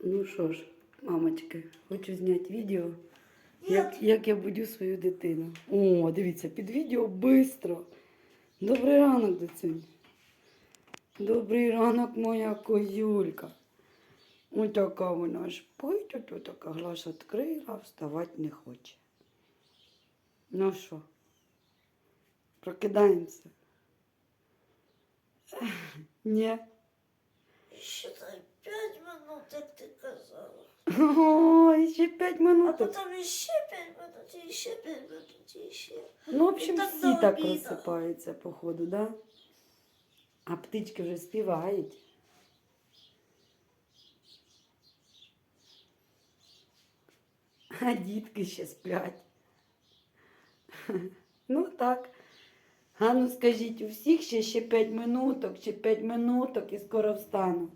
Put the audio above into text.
Ну що ж, мамочки, хочу зняти відео, як, як я будю свою дитину. О, дивіться, під відео швидко. Добрий ранок, доцюнь. Добрий ранок, моя козюлька. Ось така вона ж пить, ото така глаз відкрила, вставати не хоче. Ну що, прокидаємося? Ні. Там 5 минут, як ти казала. Ой, ще 5 А минут. потім ще 5 минут, і ще 5 минут, і ще. Ну, в общем, І так всі до так обіду. розсипаються, походу, да? А птички вже співають. А дітки ще сплять. Ну так. А ну скажіть, у всіх ще ще 5 минуток, ще 5 минуток і скоро встану.